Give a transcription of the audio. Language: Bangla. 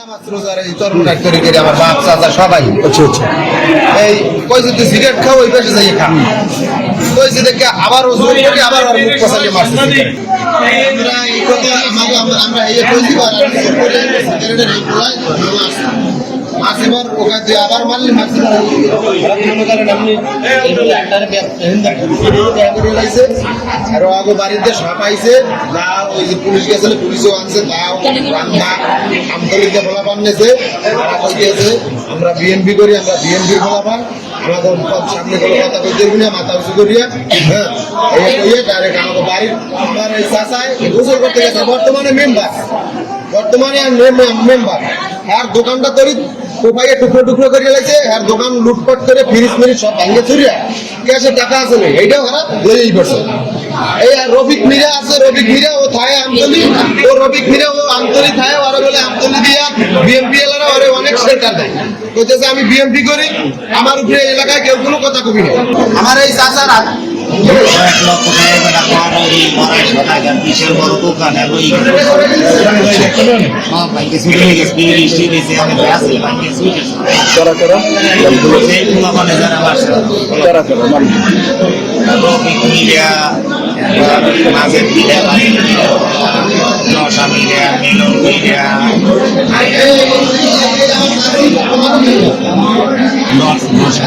নামাজ রোজার এই তরমুজ তৈরি করে আমার বাপ চাচা সবাই। আচ্ছা আচ্ছা। এই কইছে তুই সিগারেট খাও ওই পেশে যাই খা। কইছে দেখে আবার ওজন করে আবার আর মুখ পছালি মারছে আমরা এই কথা আমরা আমরা এই কইছি আর সিগারেটের এই পোলাই মারছি ওকে আবার মারলি মারছি করেন আপনি আর আগে বাড়িতে সব আইছে, যা ওই যে পুলিশ গেছিল, পুলিশও আনছে তাও রান্না বানিয়েছে আমরা বিএনপি করি, আমরা বিএনপি ফলা পান আমাদের সামনে না, মাথা করিয়া হ্যাঁ করতে গেছে, বর্তমানে মেম্বার বর্তমানে মেম্বার আর দোকানটা করি, কোপাইয়ে টুকরো টুকরো করে লাগছে আর দোকান লুটপাট করে ফ্রিজ ফ্রিজ সব ভাঙ্গে চুরিয়া ক্যাশে টাকা আছে না এইটাও ওরা লইই করছে এই আর রবিক মিরা আছে রবিক মিরা ও থায় আমতলি, ও রবিক মিরা ও আমতলি থায় ওরা বলে আমতলি দিয়া বিএমপি এলারা ওরে অনেক সেন্টার দেয়। কইতেছে আমি বিএমপি করি, আমার উপরে এলাকায় কেউ কোনো কথা কবি না। আমার এই চাচার এক লক্ষ টাকা ওই আড়াইশো টাকার বিশাল বড় দোকান সব বাইকে ছুটে গেছে বৃষ্টি দিয়েছে আমি আসলে বাইকে ছুটে কারা কারা সেই যারা মিলন মিডিয়া নশা